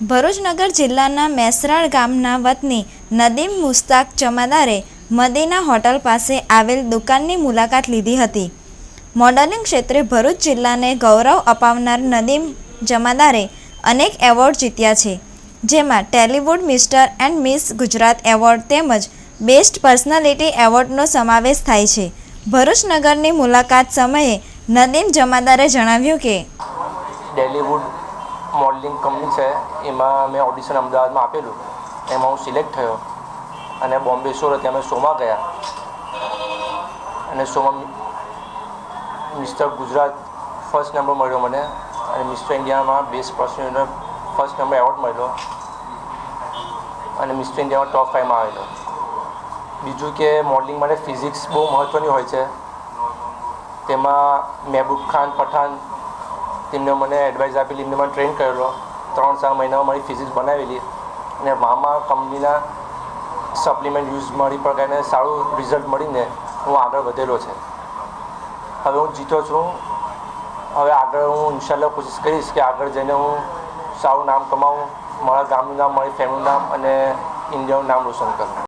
ભરૂચ નગર જિલ્લાના મેસરાળ ગામના વતની નદીમ મુસ્તાક જમાદારે મદીના હોટલ પાસે આવેલ દુકાનની મુલાકાત લીધી હતી. મોડલિંગ ક્ષેત્રે ભરૂચ જિલ્લાને ગૌરવ અપાવનાર નદીમ જમાદારે અનેક એવોર્ડ જીત્યા છે. જેમાં Tellywood Mister and Miss Gujarat award તેમજ બેસ્ટ પર્સનાલિટી એવોર્ડનો સમાવેશ થાય છે. ભરૂચ નગરની મુલાકાત સમયે નદીમ જમાદારે જણાવ્યું કે ડેલીવુડ મોડલિંગ કંપની છે, એમાં મેં ઓડિશન અમદાવાદમાં આપેલું. એમાં હું સિલેક્ટ થયો. અને બોમ્બે હતો અમે શોમાં ગયા. અને શોમાં મિસ્ટર ગુજરાત ફર્સ્ટ નંબર મળ્યો મને. અને મિસ્ટર ઇન્ડિયામાં best person first number award મળ્યો. અને મિસ્ટર ઇન્ડિયામાં ટોપ ફાઈવમાં આવેલો. બીજું કે મોડલિંગ માટે ફિઝિક્સ બહુ મહત્ત્વની હોય છે. તેમાં મહેબૂબ ખાન પઠાણ તેમને મને એડવાઇસ આપેલી એમને મને ટ્રેન કરેલો. ત્રણ ચાર મહિનામાં મારી ફિઝિક્સ બનાવેલી. અને મામા કંપનીના સપ્લિમેન્ટ યુઝ મળી પ્રકારને સારું રિઝલ્ટ મળીને હું આગળ વધેલો છે. હવે હું જીતો છું. હવે આગળ હું ઇન્શાલ્લાહ કોશિશ કરીશ કે આગળ જઈને હું સારું નામ કમાવું, મારા ગામનું નામ, મારી ફેમિલીનું નામ અને ઇન્ડિયાનું નામ રોશન કરું.